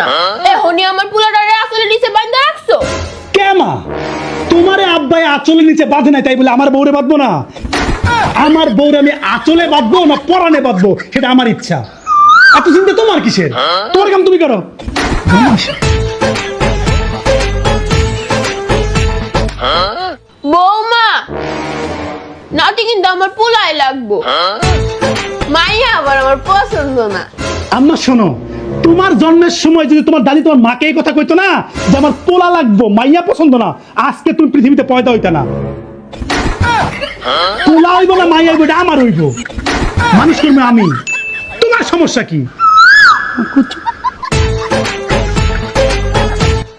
না। এখনই আমার পুলাটারে আসলে নিচে বাইন্দা রাখছো? কেমা তোমারে আব্বাই আঁচলে নিচে বাঁধে নাই তাই বলে আমার বউরে বাঁধবো না? আমার বউরে আমি আঁচলে বাঁধবো না পরানে বাঁধবো সেটা আমার ইচ্ছা। এত চিন্তা তোমার কিসের? তোমার কাম তুমি করো। বৌমা নাটি কিন্তু আমার পোলাই লাগবো। মাইয়া আবার আমার পছন্দ না। আম্মা শোনো তোমার জন্মের সময় যদি তোমার দাদি তোমার মাকে এই কথা কইতো না, যে আমার পোলা লাগবো, মাইয়া পছন্দ না, আজকে তুমি পৃথিবীতে পয়দা হইতা না। পোলা হইব না, মাইয়া হইব আমার হইব। মানুষ করবে আমি। তোমার সমস্যা কি?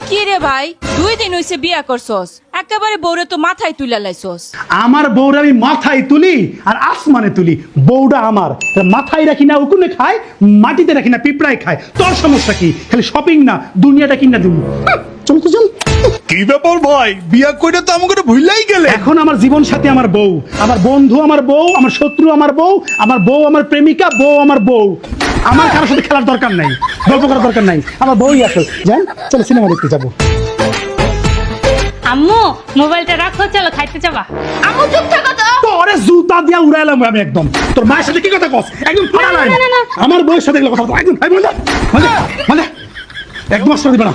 কি রে ভাই, দুই দিন হইছে বিয়া করছস। একেবারে বউরে তো মাথায় তুলে লাইছস। আমার বউরা আমি মাথায় তুলি আর আসমানে তুলি। বউটা আমার। মাথায় রাখি না উকুনে খায় মাটিতে রাখি না পিঁপড়ায় খায়। তোর সমস্যা কি? খালি শপিং না দুনিয়াটা কিনা দিব চল তো চল। কি ব্যাপার ভাই? বিয়া কইরা তো আমাকে ভুললাই গেলে। এখন আমার জীবন সাথী আমার বউ। আমার বন্ধু আমার বউ আমার শত্রু আমার বউ আমার বউ আমার প্রেমিকা বউ আমার বউ। আমার কারোর সাথে খেলার দরকার নাই গল্প করার দরকার নাই। আমার বউই আছে যান চলো সিনেমা দেখতে যাব। আম্মু মোবাইলটা রাখো চলো খাইতে যাবা। আম্মু চুপ থাকো তো। তোরে জুতা দিয়া উড়াইলাম আমি একদম। তোর মায়ের সাথে কি কথা কস? একদম ফাড়া না, না, না। আমার বউয়ের সাথে এগুলো কথা বল একদম ভাই বল মানে মানে একদম আসতে দিবে না।